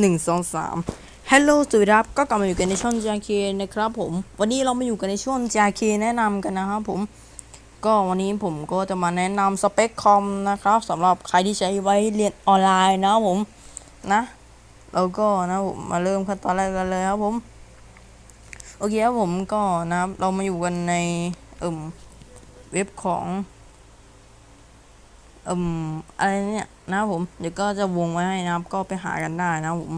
หนึ่งสองสามฮัลโหลสวัสดีครับ ก็กลับมาอยู่กันในช่อง JK นะครับผม วันนี้เรามาอยู่กันในช่วง JK แนะนำกันนะครับผม ก็วันนี้ผมก็จะมาแนะนำสเปคคอมนะครับสำหรับใครที่ใช้ไว้เรียนออนไลน์นะผมนะแล้วก็นะผมมาเริ่มขั้นตอนแรกกันเลยครับผม โอเคครับผมก็นะครับเรามาอยู่กันในเอ่มเว็บของ เอ่มอะไรเนี่ยนะผม เดี๋ยวก็จะวงไว้ให้นะครับ ก็ไปหากันได้นะผม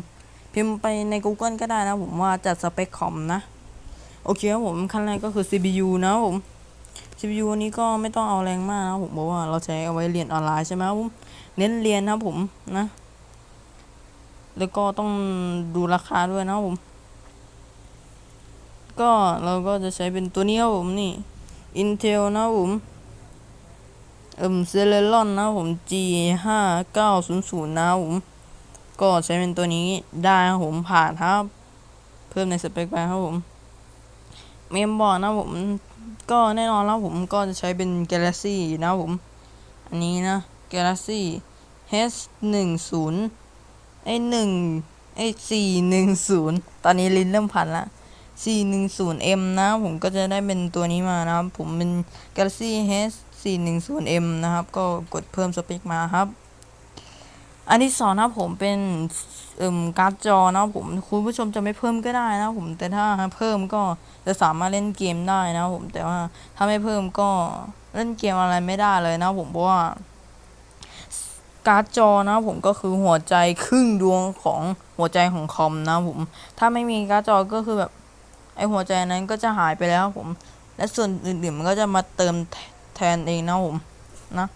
พิมพ์ไปใน Google ก็ได้นะผมว่าจัดสเปคคอมนะ โอเคครับผมขั้นแรกก็คือ CPU นะผม CPU นี้ก็ไม่ต้องเอาแรงมากนะผมเพราะว่าเราใช้เอาไว้เรียนออนไลน์ใช่ไหมครับผม เน้นเรียนนะผมนะ แล้วก็ต้องดูราคาด้วยนะผม ก็เราก็จะใช้เป็นตัวนี้ครับผมนี่ Intel นะผม เอ่ม Celeron นะผม G ห้าเก้าศูนย์ศูนย์นะผม ก็ใช้เป็นตัวนี้ได้ครับผมผ่านครับ เพิ่มในสเปคไปครับผม เมมบอร์ดนะผมก็แน่นอนแล้วผมก็จะใช้เป็น Galaxy นะผม อันนี้นะ Galaxy H หนึ่งศูนย์ไอหนึ่งไอสี่หนึ่งศูนย์ตอนนี้ลิ้นเริ่มพันละ 410M นะผมก็จะได้เป็นตัวนี้มานะครับ ผมเป็น Galaxy H 410M นะครับ ก็กดเพิ่มสเปคมาครับ อันที่สองนะผมเป็นเอ่มการ์ดจอนะผมคุณผู้ชมจะไม่เพิ่มก็ได้นะผมแต่ถ้าเพิ่มก็จะสามารถเล่นเกมได้นะผมแต่ว่าถ้าไม่เพิ่มก็เล่นเกมอะไรไม่ได้เลยนะผมเพราะว่าการ์ดจอนะผมก็คือหัวใจครึ่งดวงของหัวใจของคอมนะผมถ้าไม่มีการ์ดจอก็คือแบบ ไอหัวใจนั้นก็จะหายไปแล้วผม และส่วนอื่นๆมันก็จะมาเติมแทนเองนะผมนะ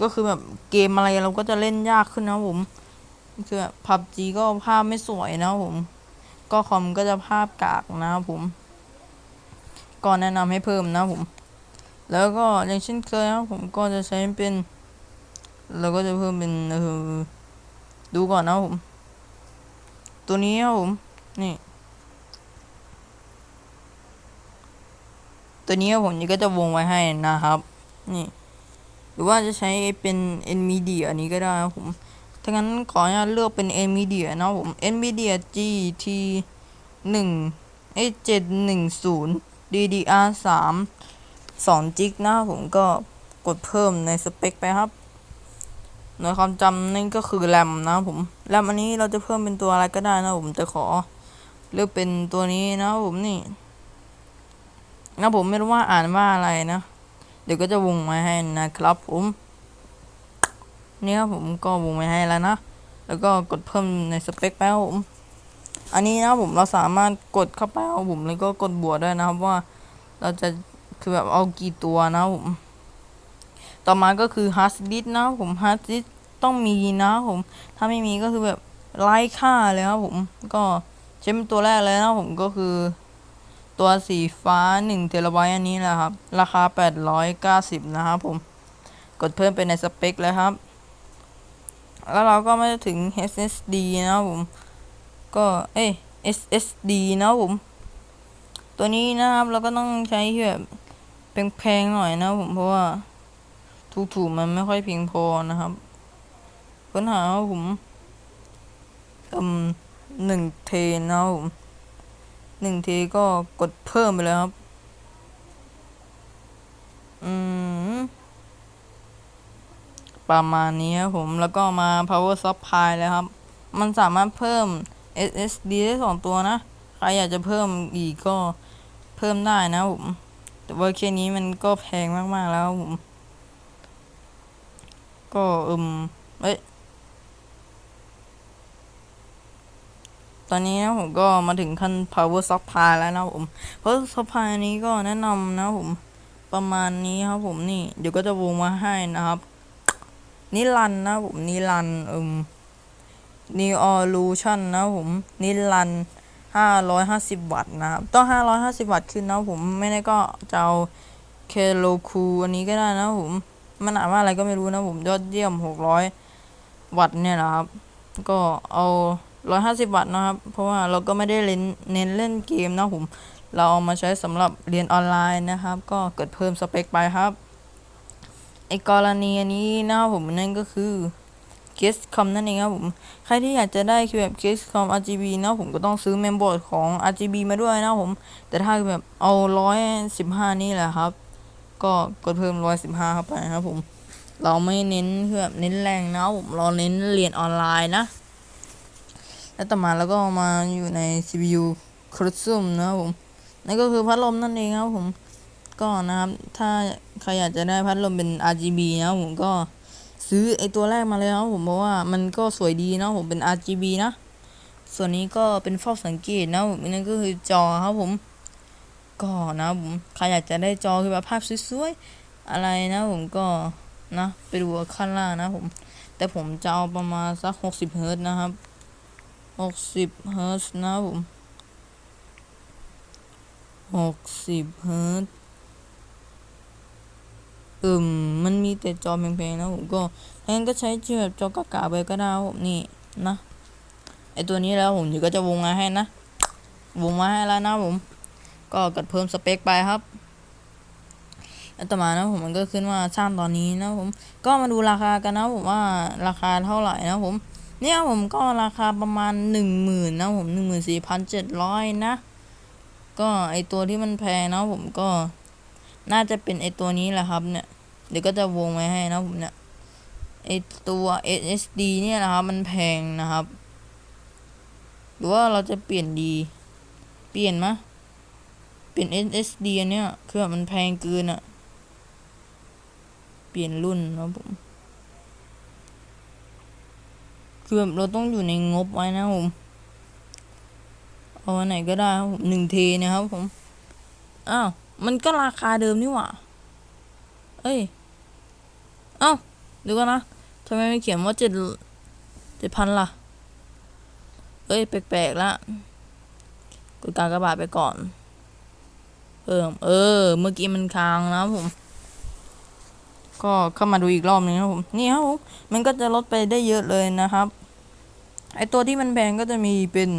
ก็คือแบบเกมอะไรเราก็จะเล่นยากขึ้นนะผมคือแบบพับจีก็ภาพไม่สวยนะผม ก็คอมก็จะภาพกากนะผมก็แนะนำให้เพิ่มนะผม แล้วก็อย่างเช่นเคยนะครับผมก็จะใช้เป็นเราก็จะเพิ่มเป็นเออดูก่อนนะผม ตัวนี้ครับผม นี่ ตัวนี้ผมนี่ก็จะวงไว้ให้นะครับ นี่ หรือว่าจะใช้เป็น NVIDIA อันนี้ก็ได้ครับผมถ้างั้นขออนุญาตเลือกเป็น NVIDIA นะผม NVIDIA GT 1 A 710 DDR 3 2จิกนะครับผมก็กดเพิ่มในสเปคไปครับหน่วยความจำนั่นก็คือแรมนะผมแรมอันนี้เราจะเพิ่มเป็นตัวอะไรก็ได้นะผมจะขอเลือกเป็นตัวนี้นะผมนี่ นะผมไม่รู้ว่าอ่านว่าอะไรนะ เดี๋ยวก็จะวงมาให้นะครับผมนี่ครับผมก็วงมาให้แล้วนะ แล้วก็กดเพิ่มในสเปคไปครับผม อันนี้นะผมเราสามารถกดเข้าไปครับผมแล้วก็กดบวกได้นะครับว่า เราจะคือแบบเอากี่ตัวนะผม ต่อมาก็คือ hard disk นะผม hard disk ต้องมีนะผม ถ้าไม่มีก็คือแบบไร้ค่าเลยครับผม ก็ใช้เป็นตัวแรกเลยนะผมก็คือ ตัวสีฟ้า1เทราไบต์อันนี้แหละครับ ราคา 890 นะครับผม กดเพิ่มไปในสเปคเลยครับ แล้วเราก็มาถึง SSD นะครับผม ก็เอ้ SSD นะครับผม ตัวนี้นะครับเราก็ต้องใช้แบบแพงๆหน่อยนะครับผมเพราะว่าถูกๆมันไม่ค่อยเพียงพอนะครับค้นหาผมอืมหนึ่งเทนะครับผม หนึ่งทีก็กดเพิ่มไปเลยครับ อืม ประมาณนี้ครับผมแล้วก็มา power supply เลยครับ มันสามารถเพิ่ม SSD ได้สองตัวนะ ใครอยากจะเพิ่มอีกก็เพิ่มได้นะผม แต่ว่าแค่นี้มันก็แพงมาก ๆ แล้วผม ก็อืม เอ้ย ตอนนี้นะผมก็มาถึงขั้น power supply แล้วนะผม power supply นี้ก็แนะนำนะผมประมาณนี้ครับผมนี่เดี๋ยวก็จะวงมาให้นะครับ นิรันนะผมนิรันอืม Neolution นะผมนิรันห้าร้อยห้าสิบวัตต์นะครับต้องห้าร้อยห้าสิบวัตต์ขึ้นนะผมไม่ได้ก็จะเอาเคโลคูอันนี้ก็ได้นะผมมันอ่านว่าอะไรก็ไม่รู้นะผมยอดเยี่ยมหกร้อยวัตต์เนี่ยนะครับ ก็เอา ร้อยห้าสิบวัตต์นะครับ เพราะว่าเราก็ไม่ได้เล่นเน้นเล่นเกมนะผม เราเอามาใช้สำหรับเรียนออนไลน์นะครับ ก็เกิดเพิ่มสเปคไปครับไอกรณีอันนี้นะครับผมนั่นก็คือ Guestcom นั่นเองครับผม ใครที่อยากจะได้คือแบบ Guestcom RGB นะผมก็ต้องซื้อเมมบอร์ดของ RGB มาด้วยนะผม แต่ถ้าแบบเอาร้อยสิบห้านี่แหละครับ ก็กดเพิ่มร้อยสิบห้าเข้าไปครับผม เราไม่เน้นคือแบบเน้นแรงนะผม เราเน้นเรียนออนไลน์นะ แล้วต่อมาแล้วก็มาอยู่ใน CPU c r u s u m นะครับผม นั่นก็คือพัดลมนั่นเองครับผม ก็นะครับ ถ้าใครอยากจะได้พัดลมเป็น RGB นะครับผมก็ซื้อไอตัวแรกมาเลยครับผมเพราะว่ามันก็สวยดีนะผมเป็น RGB นะ ส่วนนี้ก็เป็นเฝ้าสังเกตนะผมนั่นก็คือจอครับผม ก็นะครับผมใครอยากจะได้จอคือแบบภาพสวยๆอะไรนะผมก็นะไปดูข้างล่างนะผม แต่ผมจะเอาประมาณสักหกสิบเฮิร์ตนะครับ หกสิบเฮิร์ตนะผมหกสิบเฮิร์ตอืมมันมีแต่จอแพงๆนะผมก็งั้นก็ใช้เชื่อกจอกากาไปก็ได้ผมนี่นะไอตัวนี้แล้วผมเดี๋ยวก็จะวงมาให้นะวงมาให้แล้วนะผม ก็กดเพิ่มสเปคไปครับแล้วต่อมานะผมมันก็ขึ้นว่าสร้างตอนนี้นะผม ก็มาดูราคากันนะผมว่าราคาเท่าไหร่นะผม เนี่ยผมก็ราคาประมาณหนึ่งหมื่นนะผมหนึ่งหมื่นสี่พันเจ็ดร้อยนะ ก็ไอตัวที่มันแพงนะผมก็น่าจะเป็นไอตัวนี้แหละครับเนี่ย เดี๋ยวก็จะวงไว้ให้นะผมเนี่ยไอตัว SSD เนี่ยนะครับมันแพงนะครับ หรือว่าเราจะเปลี่ยนดี เปลี่ยนมะเป็น SSD อันเนี้ยคือแบบมันแพงเกินอะเปลี่ยนรุ่นนะผม คือแบบเราต้องอยู่ในงบไว้นะผมเอาอันไหนก็ได้ครับผมหนึ่งเทนะครับผม อ้าว มันก็ราคาเดิมนี่หว่า เอ้ย เอ้าเดี๋ยวก่อนนะทำไมไม่เขียนว่าเจ็ดเจ็ดพันล่ะ เอ้ย แปลกๆละกดการกระบาดไปก่อนเพิ่มเออ เมื่อกี้มันค้างนะผม ก็เข้ามาดูอีกรอบหนึงนะครับผม นี่ครับผม มันก็จะลดไปได้เยอะเลยนะครับ ไอตัวที่มันแพงก็จะมีเป็น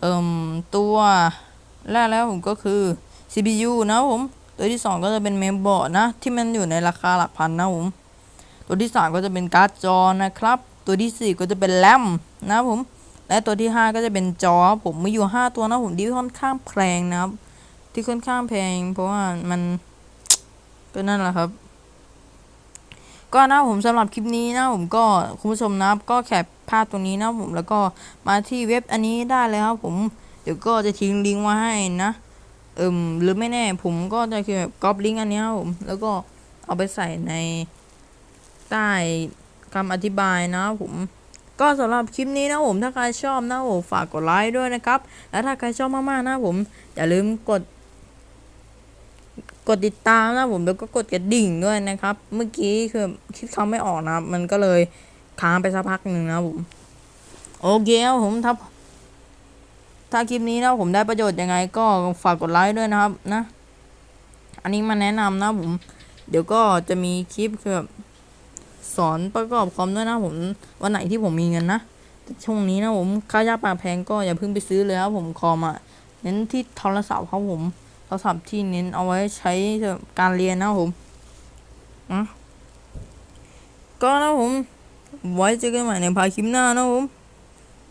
เอ่มตัวแรกแล้วผมก็คือ CPU นะผมตัวที่สองก็จะเป็นเมมบอร์ดนะ ที่มันอยู่ในราคาหลักพันนะผมตัวที่สามก็จะเป็นการ์ดจอนะครับ ตัวที่สี่ก็จะเป็นแรมนะผมและตัวที่ห้าก็จะเป็นจอผมมีอยู่ห้าตัวนะผมที่ค่อนข้างแพงนะครับ ที่ค่อนข้างแพง เพราะว่ามันก็นั่นแหละครับ ก็นะผมสำหรับคลิปนี้นะผมก็คุณผู้ชมนะครับก็แคปาพตรงนี้นะผมแล้วก็มาที่เว็บอันนี้ได้เลยครับผมเดี๋ยวก็จะทิ้งลิงก์ไว้ให้นะเอิมหรือไม่แน่ผมก็จะคือแบบก๊อปลิงก์อันนี้ครับผมแล้วก็เอาไปใส่ในใต้คำอธิบายนะครับผมก็สำหรับคลิปนี้นะผมถ้าใครชอบนะผมฝากกดไลค์ด้วยนะครับ แล้วถ้าใครชอบมากๆนะผมอย่าลืมกด กดติดตามนะผมแล้วก็กดกระดิ่งด้วยนะครับ เมื่อกี้คือคลิปเขาไม่ออกนะมันก็เลย ค้างไปสักพักหนึ่งนะผมโอเคครับผมถ้าถ้าคลิปนี้นะผมได้ประโยชน์ยังไง ก็ฝากกดไลค์ด้วยนะครับนะ อันนี้มาแนะนำนะผม เดี๋ยวก็จะมีคลิปแบบสอนประกอบคอมด้วยนะผมวันไหนที่ผมมีเงินนะช่วงนี้นะผมค่ายาปลาแพงก็อย่าเพิ่งไปซื้อเลยครับผมคอมอะเน้นที่โทรศัพท์ครับผมโทรศัพท์ที่เน้นเอาไว้ใช้การเรียนนะผมอะก็นะผม ไว้เจอกันใหม่ในพาคลิปหน้านะผม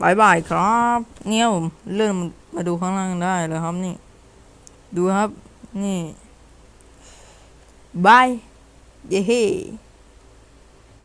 บายบายครับ เนี่ยผมเลื่อนมาดูข้างล่างได้เลยครับนี่ ดูครับ นี่บายเย้